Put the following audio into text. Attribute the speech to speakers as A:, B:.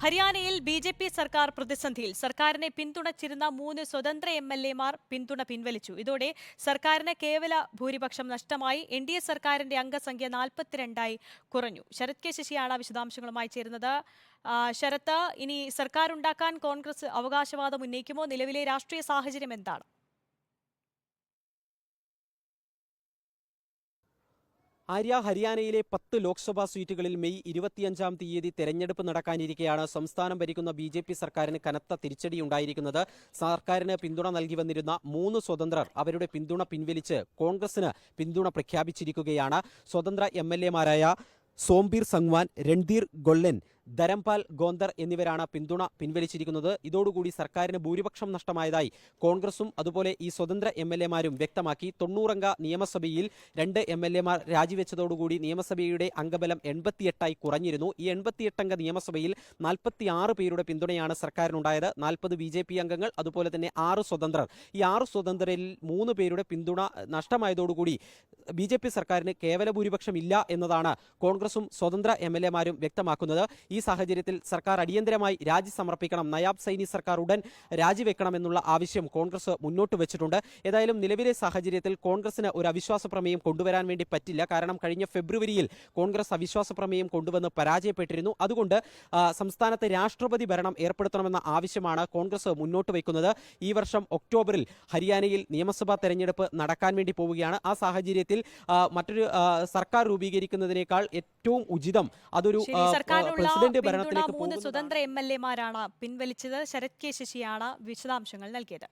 A: ഹരിയാനയിൽ B J P സർക്കാർ പ്രതിസന്ധിയിൽ സർക്കാരിനെ പിന്തുണച്ചിരുന്ന മൂന്ന് സ്വതന്ത്ര എം എൽ എമാർ പിന്തുണ പിൻവലിച്ചു. ഇതോടെ സർക്കാരിന് കേവല ഭൂരിപക്ഷം നഷ്ടമായി. എൻ ഡി എ സർക്കാരിന്റെ അംഗസംഖ്യ നാൽപ്പത്തിരണ്ടായി കുറഞ്ഞു. ശരത് കെ ശശിയാണ് വിശദാംശങ്ങളുമായി ചേരുന്നത്. ശരത് ഇനി സർക്കാർ ഉണ്ടാക്കാൻ കോൺഗ്രസ് അവകാശവാദം ഉന്നയിക്കുമോ? നിലവിലെ രാഷ്ട്രീയ സാഹചര്യം എന്താണ്?
B: ആര്യ ഹരിയാനയിലെ പത്ത് ലോക്സഭാ സീറ്റുകളിൽ മെയ് ഇരുപത്തിയഞ്ചാം തീയതി തെരഞ്ഞെടുപ്പ് നടക്കാനിരിക്കെയാണ് സംസ്ഥാനം ഭരിക്കുന്ന ബി ജെ പി സർക്കാരിന് കനത്ത തിരിച്ചടിയുണ്ടായിരിക്കുന്നത് സർക്കാരിന് പിന്തുണ നൽകി വന്നിരുന്ന മൂന്ന് സ്വതന്ത്രർ അവരുടെ പിന്തുണ പിൻവലിച്ച് കോൺഗ്രസിന് പിന്തുണ പ്രഖ്യാപിച്ചിരിക്കുകയാണ്. സ്വതന്ത്ര എം എൽ എമാരായ സോംബീർ സംഗ്വാൻ രൺധീർ ഗൊള്ളൻ ധരംപാൽ ഗോന്ദർ എന്നിവരാണ് പിന്തുണ പിൻവലിച്ചിരിക്കുന്നത്. ഇതോടുകൂടി സർക്കാരിന് ഭൂരിപക്ഷം നഷ്ടമായതായി കോൺഗ്രസും അതുപോലെ ഈ സ്വതന്ത്ര എം എൽ എമാരും വ്യക്തമാക്കി. തൊണ്ണൂറംഗ നിയമസഭയിൽ രണ്ട് എം എൽ എമാർ രാജിവെച്ചതോടുകൂടി നിയമസഭയുടെ അംഗബലം എൺപത്തിയെട്ടായി കുറഞ്ഞിരുന്നു. ഈ എൺപത്തിയെട്ടംഗ നിയമസഭയിൽ നാൽപ്പത്തിയാറ് പേരുടെ പിന്തുണയാണ് സർക്കാരിനുണ്ടായത്. നാൽപ്പത് ബി ജെ പി അംഗങ്ങൾ അതുപോലെ തന്നെ ആറ് സ്വതന്ത്രർ. ഈ ആറ് സ്വതന്ത്രരിൽ മൂന്ന് പേരുടെ പിന്തുണ നഷ്ടമായതോടുകൂടി ബി ജെ പി സർക്കാരിന് കേവല ഭൂരിപക്ഷം ഇല്ല എന്നതാണ് കോൺഗ്രസും സ്വതന്ത്ര എം എൽ എമാരും വ്യക്തമാക്കുന്നത്. ഈ സാഹചര്യത്തിൽ സർക്കാർ അടിയന്തരമായി രാജി സമർപ്പിക്കണം. നയാബ് സൈനി സർക്കാർ ഉടൻ രാജിവെക്കണമെന്നുള്ള ആവശ്യം കോൺഗ്രസ് മുന്നോട്ട് വെച്ചിട്ടുണ്ട്. ഏതായാലും നിലവിലെ സാഹചര്യത്തിൽ കോൺഗ്രസിന് ഒരു അവിശ്വാസ പ്രമേയം കൊണ്ടുവരാൻ വേണ്ടി പറ്റില്ല. കാരണം കഴിഞ്ഞ ഫെബ്രുവരിയിൽ കോൺഗ്രസ് അവിശ്വാസ പ്രമേയം കൊണ്ടുവന്ന് പരാജയപ്പെട്ടിരുന്നു. അതുകൊണ്ട് സംസ്ഥാനത്ത് രാഷ്ട്രപതി ഭരണം ഏർപ്പെടുത്തണമെന്ന ആവശ്യമാണ് കോൺഗ്രസ് മുന്നോട്ട് വയ്ക്കുന്നത് ഈ വർഷം ഒക്ടോബറിൽ ഹരിയാനയിൽ നിയമസഭാ തെരഞ്ഞെടുപ്പ് നടക്കാൻ വേണ്ടി പോവുകയാണ്. ആ സാഹചര്യത്തിൽ മറ്റൊരു സർക്കാർ രൂപീകരിക്കുന്നതിനേക്കാൾ ഏറ്റവും ഉചിതം അതൊരു പ്രസിഡന്റ് ഭരണത്തിലേക്ക്
A: മൂന്ന് സ്വതന്ത്ര എം എൽ എമാരാണ് പിൻവലിച്ചത്. ശരത് കെ ശശിയാണ് വിശദാംശങ്ങൾ നൽകിയത്.